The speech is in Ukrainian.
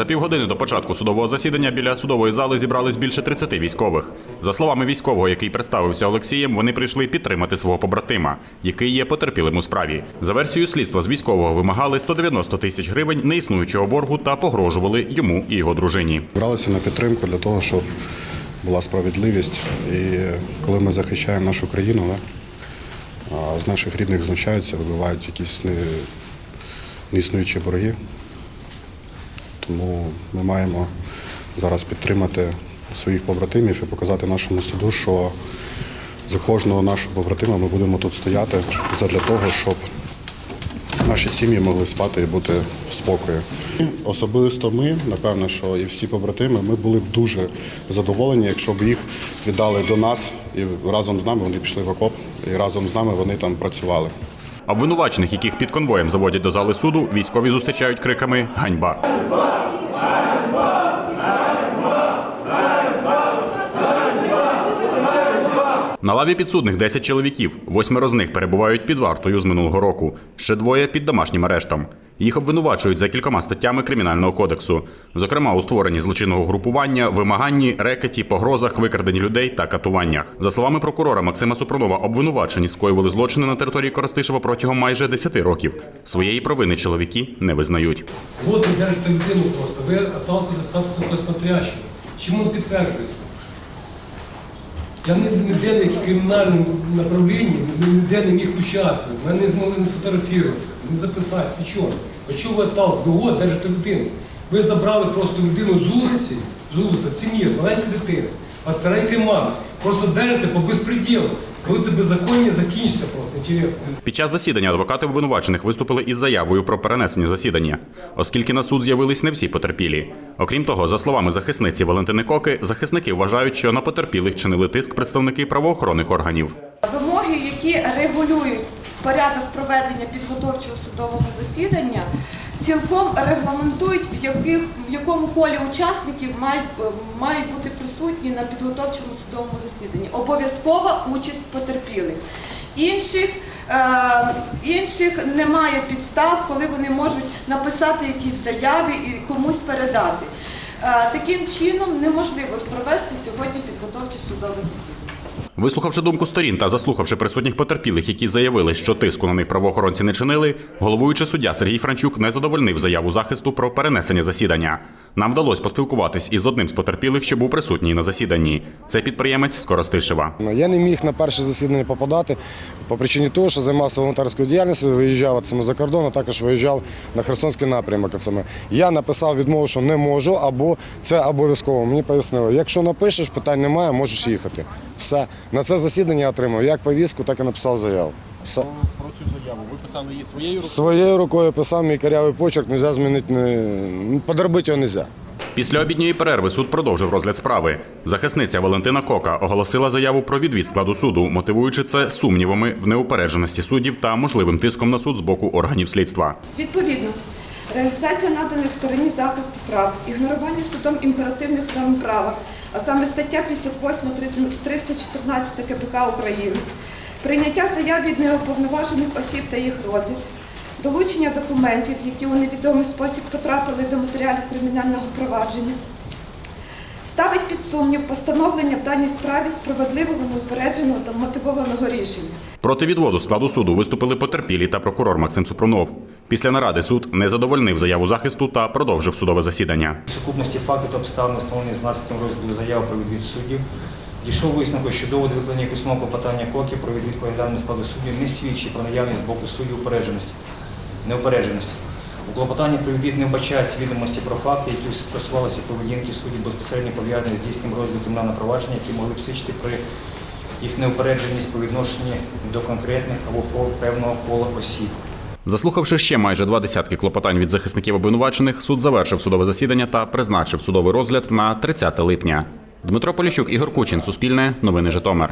За півгодини до початку судового засідання біля судової зали зібрались більше 30 військових. За словами військового, який представився Олексієм, вони прийшли підтримати свого побратима, який є потерпілим у справі. За версією слідства з військового вимагали 190 тисяч гривень неіснуючого боргу та погрожували йому і його дружині. Бралися на підтримку для того, щоб була справедливість. І коли ми захищаємо нашу країну, з наших рідних знущаються, вибивають якісь неіснуючі борги. Тому ми маємо зараз підтримати своїх побратимів і показати нашому суду, що за кожного нашого побратима ми будемо тут стояти задля того, щоб наші сім'ї могли спати і бути в спокої. Особисто ми, напевно, що і всі побратими, ми були б дуже задоволені, якщо б їх віддали до нас і разом з нами вони пішли в окоп, і разом з нами вони там працювали. Обвинувачених, яких під конвоєм заводять до зали суду, військові зустрічають криками Ганьба. На лаві підсудних 10 чоловіків. Восьмеро з них перебувають під вартою з минулого року. Ще двоє під домашнім арештом. Їх обвинувачують за кількома статтями кримінального кодексу, зокрема у створенні злочинного групування, вимаганні, рекеті, погрозах, викраденні людей та катуваннях. За словами прокурора Максима Супрунова, обвинувачені скоювали злочини на території Коростишева протягом майже 10 років. Своєї провини чоловіки не визнають. От ви держите людину просто, ви отталкуєте статусу. Чим він підтверджується? Я ніде не в кримінальному направлінні, ніде не міг участвувати. Мене не змогли не сфотографувати, не записати, нічого. А чого ви так от держите людину. Ви забрали просто людину з вулиці, з вулиці, сім'ї, маленька дитина, а старенької мами. Просто держите по безпреділу. Коли це беззаконня закінчиться просто, інтересно. Під час засідання адвокати обвинувачених виступили із заявою про перенесення засідання, оскільки на суд з'явились не всі потерпілі. Окрім того, за словами захисниці Валентини Коки, захисники вважають, що на потерпілих чинили тиск представники правоохоронних органів. Вимоги, які регулюють порядок проведення підготовчого судового засідання, цілком регламентують, в, яких, в якому колі учасників мають, мають бути присутні на підготовчому судовому засіданні. Обов'язкова участь потерпілих. Інших, е, інших немає підстав, коли вони можуть написати якісь заяви і комусь передати. Е, таким чином неможливо провести сьогодні підготовче судове засідання. Вислухавши думку сторін та заслухавши присутніх потерпілих, які заявили, що тиску на них правоохоронці не чинили, головуючий суддя Сергій Франчук не задовольнив заяву захисту про перенесення засідання. Нам вдалося поспілкуватись із одним з потерпілих, що був присутній на засіданні. Це підприємець з. Ну, Я не міг на перше засідання попадати по причині того, що займався волонтерською діяльністю, виїжджав за кордон, а також виїжджав на Херсонський напрямок. Я написав відмову, що не можу, або це обов'язково. Мені пояснили, якщо напишеш, питань немає, можеш їхати. Все. На це засідання я отримав як повістку, так і написав заяву. Все. Про цю заяву ви писали її своєю рукою? Своєю рукою писав мій карявий почерк, не можна змінити, не... подробити його не можна. Після обідньої перерви суд продовжив розгляд справи. Захисниця Валентина Кока оголосила заяву про відвід складу суду, мотивуючи це сумнівами в неупередженості суддів та можливим тиском на суд з боку органів слідства. Відповідно, реалізація наданих стороні захисту прав, ігнорування судом імперативних норм права, а саме стаття 58 314 КПК України, прийняття заяв від неуповноважених осіб та їх розгляд, долучення документів, які у невідомий спосіб потрапили до матеріалів кримінального провадження, ставить під сумнів постановлення в даній справі справедливого, неупередженого та мотивованого рішення. Проти відводу складу суду виступили потерпілі та прокурор Максим Супрунов. Після наради суд не задовольнив заяву захисту та продовжив судове засідання. В сукупності факту та обставин, встановлені з наслідком розгляду заяви про відвід суддів, дійшов висновку, що доводи викладення письмового клопотання коки про відвід колегіального складу суддів не свідчить про наявність з боку суддів упередженості, неупередженості. У клопотанні про відвід не вбачаються відомості про факти, які стосувалися поведінки суддів безпосередньо пов'язані з здійсненням розгляду кримінального провадження, які могли б свідчити про їх неупередженість по відношенню до конкретних або певного кола осіб. Заслухавши ще майже два десятки клопотань від захисників обвинувачених, суд завершив судове засідання та призначив судовий розгляд на 30 липня. Дмитро Поліщук, Ігор Кучин, Суспільне, Новини Житомир.